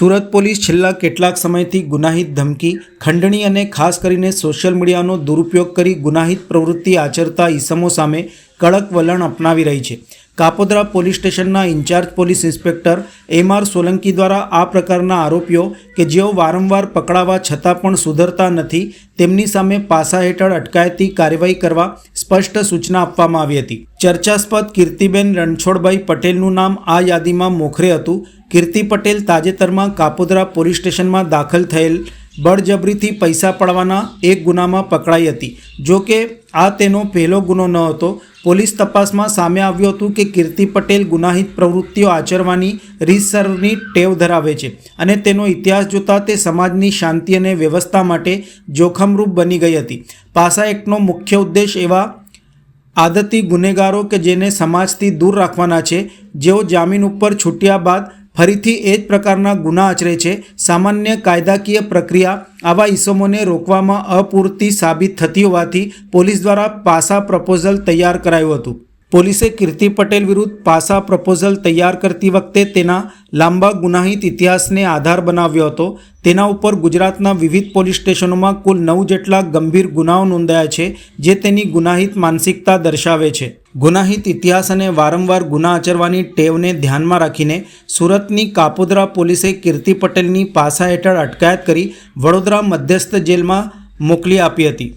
Surat police છેલ્લા કેટલાક સમયથી ગુનાહિત ધમકી, ખંડણી અને ખાસ કરીને સોશિયલ મીડિયાનો દુરુપયોગ કરી ગુનાહિત પ્રવૃત્તિ આચરતા ઈસમો સામે કડક વલણ અપનાવી રહી છે. કાપોદ્રા પોલીસ સ્ટેશનના in charge police inspector M R Solanki દ્વારા આ પ્રકારના આરોપીઓ કે જેઓ વારંવાર પકડાવા છતાં પણ સુધરતા નથી, તેમની સામે પાસા હેઠળ અટકાયતી કાર્યવાહી કરવા સ્પષ્ટ સૂચના આપવામાં આવી હતી. ચર્ચાસ્પદ કીર્તિબેન રણછોડભાઈ પટેલનું નામ આ યાદીમાં મોખરે હતું. કીર્તિ પટેલ તાજેતરમાં કાપોદરા પોલીસ સ્ટેશનમાં દાખલ થયેલ બળજબરીથી પૈસા પડવાના એક ગુનામાં પકડાઈ હતી. જો કે આ તેનો પહેલો ગુનો ન હતો. પોલીસ તપાસમાં સામે આવ્યું હતું કે કીર્તિ પટેલ ગુનાહિત પ્રવૃત્તિઓ આચરવાની રીતસરની ટેવ ધરાવે છે અને તેનો ઇતિહાસ જોતાં તે સમાજની શાંતિ અને વ્યવસ્થા માટે જોખમરૂપ બની ગઈ હતી. પાસા એક્ટનો મુખ્ય ઉદ્દેશ એવા આદતી ગુનેગારો કે જેને સમાજથી દૂર રાખવાના છે, જેઓ જામીન ઉપર છૂટ્યા બાદ ફરીથી એ જ પ્રકારના ગુના આચરે છે, સામાન્ય કાયદાકીય પ્રક્રિયા આવા ઇસમોને રોકવામાં અપૂરતી સાબિત થતી હોવાથી પોલીસ દ્વારા પાસા પ્રપોઝલ તૈયાર કરાયું હતું. પોલીસે કીર્તિ પટેલ વિરુદ્ધ પાસા પ્રપોઝલ તૈયાર કરતી વખતે તેના લાંબા ગુનાહિત ઇતિહાસને આધાર બનાવ્યો હતો. તેના ઉપર ગુજરાતના વિવિધ પોલીસ સ્ટેશનોમાં કુલ નવ જેટલા ગંભીર ગુનાઓ નોંધાયા છે, જે તેની ગુનાહિત માનસિકતા દર્શાવે છે. ગુનાહિત ઇતિહાસ અને વારંવાર ગુના આચરવાની ટેવને ધ્યાનમાં રાખીને સુરતની કાપોદરા પોલીસે કીર્તિ પટેલની પાસા હેઠળ અટકાયત કરી વડોદરા મધ્યસ્થ જેલમાં મોકલી આપી હતી.